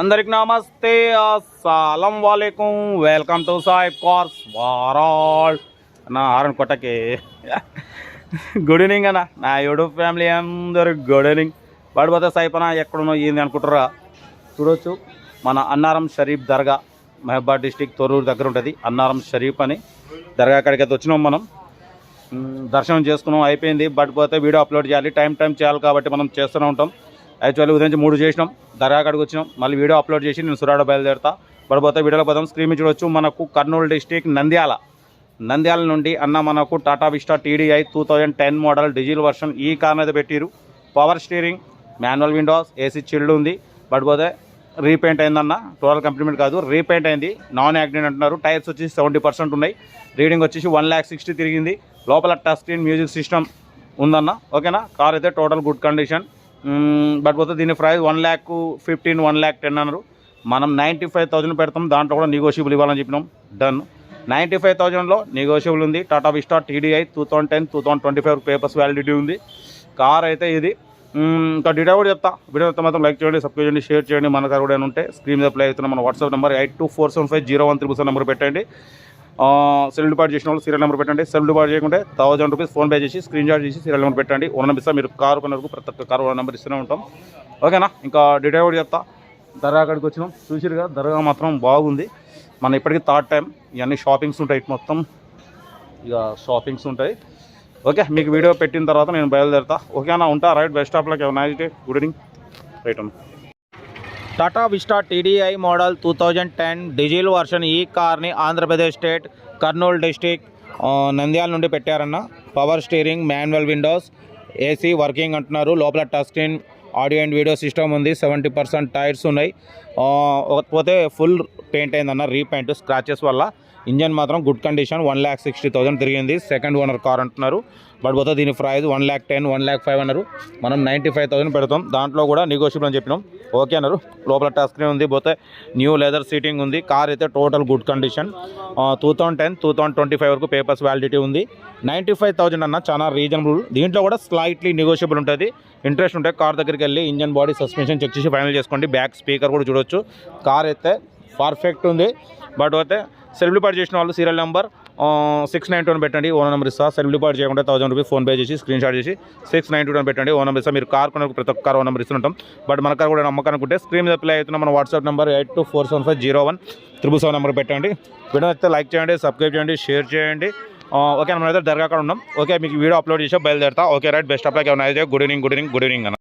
అందరికి నమస్తే అస్సలం వాలేకుం. వెల్కమ్ టు సాయి కార్స్ వారాల్. నా హారన్ కొట్టకి. గుడ్ ఈవినింగ్ అన్న. నా యూట్యూబ్ ఫ్యామిలీ అందరు గుడ్ ఈవినింగ్. పడిపోతే సైపన ఎక్కడున్నో ఏంది అనుకుంటారా చూడొచ్చు. మన అన్నారం షరీఫ్ దర్గా మహబాద్ డిస్టిక్ తొర్రూరు దగ్గర ఉంటుంది. అన్నారం షరీఫ్ అని దర్గా అక్కడికి వచ్చినాం మనం. దర్శనం చేసుకున్నాం అయిపోయింది. బట్ పోతే వీడియో అప్లోడ్ చేయాలి. టైం టైం చేయాలి కాబట్టి మనం చేస్తూనే ఉంటాం. యాక్చువల్లీ ఉదయం నుంచి మూడు చేసినాం దర్గా కాడికి వచ్చినాం. మళ్ళీ వీడియో అప్లోడ్ చేసి నేను సురాడ బయలుదేరుతా. పడిపోతే వీడియోలో పోదాం. స్క్రీన్ చూడవచ్చు చూడొచ్చు మనకు కర్నూలు డిస్టిక్ నంద్యాల. నంద్యాల నుండి అన్న మనకు Tata Vista TDI two thousand ten model diesel version ఈ కార్ అయితే పెట్టిరు power steering manual windows AC chilled ఉంది. పడిపోతే రీపెయింట్ అయిందన్న టోటల్ కంప్లీమెంట్ కాదు రీపెయింట్ అయింది. నాన్ యాక్సిడెంట్ అంటున్నారు. టైర్స్ వచ్చి సెవెంటీ పర్సెంట్ ఉన్నాయి. రీడింగ్ వచ్చేసి వన్ ల్యాక్ సిక్స్టీ తిరిగింది. లోపల టచ్ స్క్రీన్ మ్యూజిక్ సిస్టమ్ ఉందన్న. ఓకేనా? కార్ అయితే టోటల్ గుడ్ కండిషన్. బట్ పోతే దీని price one lakh fifteen one lakh ten అన్నారు. మనం నైంటీ ఫైవ్ థౌజండ్ పెడతాం దాంట్లో కూడా నెగోషియబుల్ ఇవ్వాలని చెప్పినాం. డన్ నైంటీ ఫైవ్ థౌజండ్లో నెగోషియబుల్ ఉంది. Tata Vista TDI two thousand ten two thousand twenty five papers validity ఉంది. కార్ అయితే ఇది. ఇంకా డీటెయిల్ కూడా చెప్తా. వీడియో మొత్తం మాత్రం లైక్ చేయండి సబ్స్క్రైబ్ చేయండి షేర్ చేయండి. మన దగ్గర కూడా ఉంటే స్క్రీన్ మీద ప్లే అవుతున్న మన WhatsApp number eight two four seven five zero one triple seven number పెట్టండి. సెల్ డిపాజిట్ చేసిన వాళ్ళు సీరియల్ నెంబర్ పెట్టండి. సెల్ డిపాజిట్ చేయకుంటే థౌసండ్ రూపీస్ ఫోన్ పే చేసి స్క్రీన్ షాట్ చేసి సీరియల్ నెంబర్ పెట్టండి. ఓన్ నెంబర్ మీరు కారు కొనరకు ప్రతి ఒక్క కారు నెంబర్ ఇస్తూనే ఉంటాం. ఓకేనా ఇంకా డీటెయిల్ కూడా చెప్తా. దర్గా అక్కడికి వచ్చినాం. చూసిరుగా దర్గా మాత్రం బాగుంది. మన ఇప్పటికీ థర్డ్ టైం ఇవన్నీ షాపింగ్స్ ఉంటాయి. ఇటు మొత్తం ఇక షాపింగ్స్ ఉంటాయి. ఓకే మీకు వీడియో పెట్టిన తర్వాత నేను బయలుదేరుతా. ఓకేనా ఉంటా? రైట్ బెస్ట్ స్టాప్లోకి నైట్ గుడ్ ఈవినింగ్ రైట్ అన్న. Tata Vista TDI model two thousand ten diesel version ఈ కార్ని ఆంధ్రప్రదేశ్ స్టేట్ కర్నూలు డిస్టిక్ నంద్యాల నుండి పెట్టారన్న. Power steering manual windows AC working అంటున్నారు. లోపల touch screen audio and video system ఉంది. సెవెంటీ పర్సెంట్ టైర్స్ ఉన్నాయి. పోతే ఫుల్ పెయింట్ అయిందన్న రీపెయింట్ స్క్రాచెస్ వల్ల. ఇంజన్ మాత్రం good condition one lakh sixty thousand తిరిగింది. సెకండ్ ఓనర్ కార్ అంటున్నారు. బట్ పోతే దీని price one lakh ten one lakh five అన్నారు. మనం నైంటీ ఫైవ్ థౌసండ్ పెడతాం. దాంట్లో కూడా నెగోషియబుల్ అని చెప్పినాం. ఓకే అన్నారు. లోపల టచ్ స్క్రీన్ ఉంది. పోతే న్యూ లెదర్ సీటింగ్ ఉంది. కార్ అయితే total good condition two thousand ten two thousand twenty five వరకు పేపర్స్ వ్యాలిడిటీ ఉంది. నైంటీ ఫైవ్ థౌసండ్ అన్న చాలా రీజనబుల్ దీంట్లో కూడా స్లైట్లీ నెగోషియబుల్ ఉంటుంది. ఇంట్రెస్ట్ ఉంటే కార్ దగ్గరికి వెళ్ళి ఇంజన్ బాడీ సస్పెన్షన్ చెక్ చేసి ఫైనల్ చేసుకోండి. బ్యాక్ స్పీకర్ కూడా చూడొచ్చు. కార్ అయితే పర్ఫెక్ట్ ఉంది. బట్ అయితే సెల్ఫ్ డిపార్ట్ చేసిన వాళ్ళు serial number six nine two పెట్టండి ఓన్ నెంబర్ ఇస్తా. సెల్ఫ్ డిపార్ట్ చేయకుండా థౌసండ్ రూపీస్ ఫోన్ పే చేసి స్క్రీన్ షాట్ చేసి సిక్స్ నైన్ టూ పెట్టండి ఓన్ నెంబర్ ఇస్తా. మీరు కార్ కొనకు ప్రతి ఒక్క కార్ ఓన్ నెంబర్ ఇస్తుంటాం. బట్ మన కార్ కూడా నమ్మకనుకుంటే స్క్రీన్ మీద ప్లే అవుతున్న మన WhatsApp number eight two four seven five zero one triple seven number పెట్టండి. వీడియో అయితే లైక్ చేయండి సబ్స్క్రైబ్ చేయండి షేర్ చేయండి. ఓకే మనం అయితే దర్గా అక్కడ ఉన్నాం. ఓకే మీకు వీడియో అప్లోడ్ చేసి బయలుదేరుతా. Okay right best of like అయితే good evening good evening good evening అన్న.